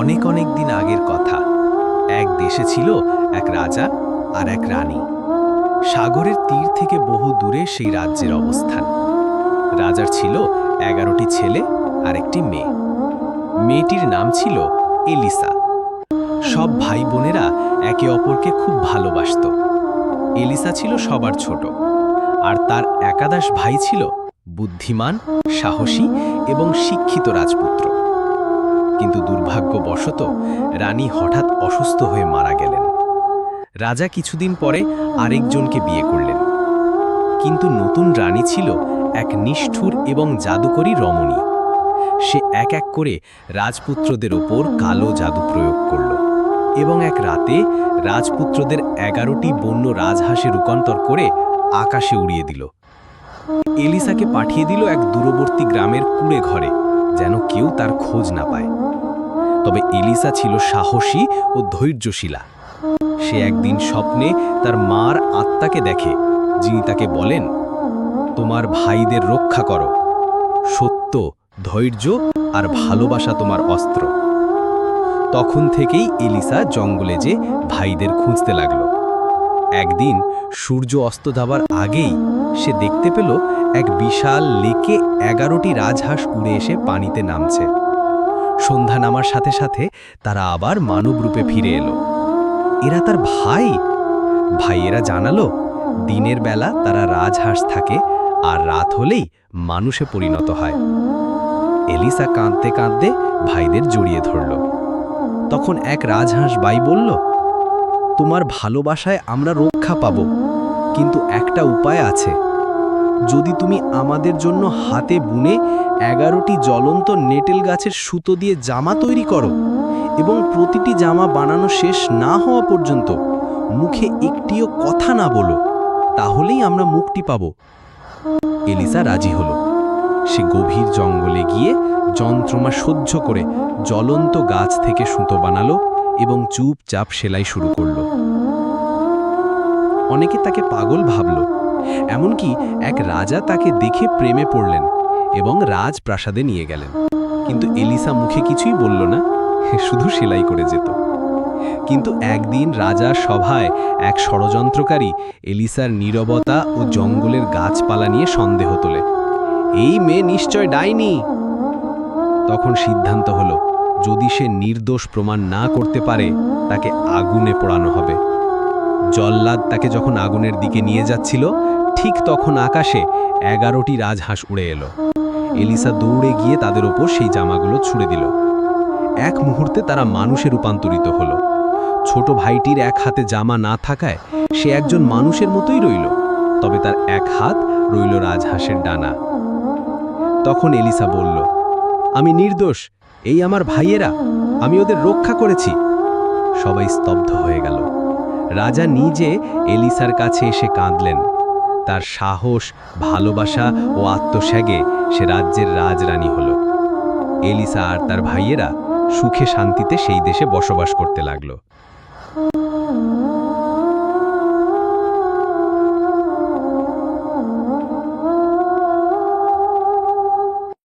অনেক অনেক দিন আগের কথা। এক দেশে ছিল এক রাজা আর এক রানী। সাগরের তীর থেকে বহু দূরে সেই রাজ্যের অবস্থান। রাজার ছিল এগারোটি ছেলে আর একটি মেয়ে। মেয়েটির নাম ছিল এলিসা। সব ভাই বোনেরা একে অপরকে খুব ভালোবাসত। এলিসা ছিল সবার ছোট। আর তার একাদশ ভাই ছিল বুদ্ধিমান, সাহসী এবং শিক্ষিত রাজপুত্র। কিন্তু দুর্ভাগ্যবশত রানী হঠাৎ অসুস্থ হয়ে মারা গেলেন। রাজা কিছুদিন পরে আরেকজনকে বিয়ে করলেন। কিন্তু নতুন রানী ছিল এক নিষ্ঠুর এবং জাদুকরী রমণী। সে এক এক করে রাজপুত্রদের ওপর কালো জাদু প্রয়োগ করল এবং এক রাতে রাজপুত্রদের এগারোটি বন্য রাজহাঁসে রূপান্তর করে আকাশে উড়িয়ে দিল। এলিসাকে পাঠিয়ে দিল এক দূরবর্তী গ্রামের কুড়ে ঘরে, যেন কেউ তার খোঁজ না পায়। তবে এলিসা ছিল সাহসী ও ধৈর্যশীলা। সে একদিন স্বপ্নে তার মার আত্মাকে দেখে, যিনি তাকে বলেন, তোমার ভাইদের রক্ষা করো। সত্য, ধৈর্য আর ভালোবাসা তোমার অস্ত্র। তখন থেকেই এলিসা জঙ্গলে যে ভাইদের খুঁজতে লাগল। একদিন সূর্য অস্ত যাবার আগেই সে দেখতে পেল, এক বিশাল লেকে এগারোটি রাজহাঁস উড়ে এসে পানিতে নামছে। সন্ধ্যা নামার সাথে সাথে তারা আবার মানব রূপে ফিরে এলো। এরা তার ভাই। ভাইয়েরা জানালো, দিনের বেলা তারা রাজহাঁস থাকে আর রাত হলেই মানুষে পরিণত হয়। এলিসা কাঁদতে কাঁদতে ভাইদের জড়িয়ে ধরল। তখন এক রাজহাঁস বাই বলল, তোমার ভালোবাসায় আমরা রক্ষা পাব, কিন্তু একটা উপায় আছে। যদি তুমি আমাদের জন্য হাতে বুনে এগারোটি জ্বলন্ত নেটেল গাছের সুতো দিয়ে জামা তৈরি করো এবং প্রতিটি জামা বানানো শেষ না হওয়া পর্যন্ত মুখে একটিও কথা না বলো, তাহলেই আমরা মুক্তি পাব। এলিসা রাজি হলো। সে গভীর জঙ্গলে গিয়ে যন্ত্রমা সহ্য করে জ্বলন্ত গাছ থেকে সুতো বানালো এবং চুপচাপ সেলাই শুরু করল। অনেকে তাকে পাগল ভাবল, এমনকি এক রাজা তাকে দেখে প্রেমে পড়লেন। এবং রাজপ্রাসাদে নিয়ে গেলেন। কিন্তু এলিসা মুখে কিছুই বলল না শুধু সেলাই করে যেত। কিন্তু একদিন রাজা সভায় এক ষড়যন্ত্রকারী এলিসার নীরবতা ও জঙ্গলের গাছপালা নিয়ে সন্দেহ তোলে। এই মেয়ে নিশ্চয় ডাইনি? তখন সিদ্ধান্ত হলো, যদি সে নির্দোষ প্রমাণ না করতে পারে, তাকে আগুনে পোড়ানো হবে। জল্লাদ তাকে যখন আগুনের দিকে নিয়ে যাচ্ছিল, ঠিক তখন আকাশে এগারোটি রাজহাঁস উড়ে এলো। এলিসা দৌড়ে গিয়ে তাদের ওপর সেই জামাগুলো ছুড়ে দিল। এক মুহূর্তে তারা মানুষে রূপান্তরিত হলো। ছোট ভাইটির এক হাতে জামা না থাকায় সে একজন মানুষের মতোই রইল, তবে তার এক হাত রইল রাজহাঁসের ডানা। তখন এলিসা বলল, আমি নির্দোষ, এই আমার ভাইয়েরা, আমি ওদের রক্ষা করেছি। সবাই স্তব্ধ হয়ে গেল। রাজা নিজে এলিসার কাছে এসে কাঁদলেন। তার সাহস, ভালোবাসা ও আত্মস্যাগে সে রাজ্যের রাজরানী হল। এলিসা আর তার ভাইয়েরা সুখে শান্তিতে সেই দেশে বসবাস করতে লাগল।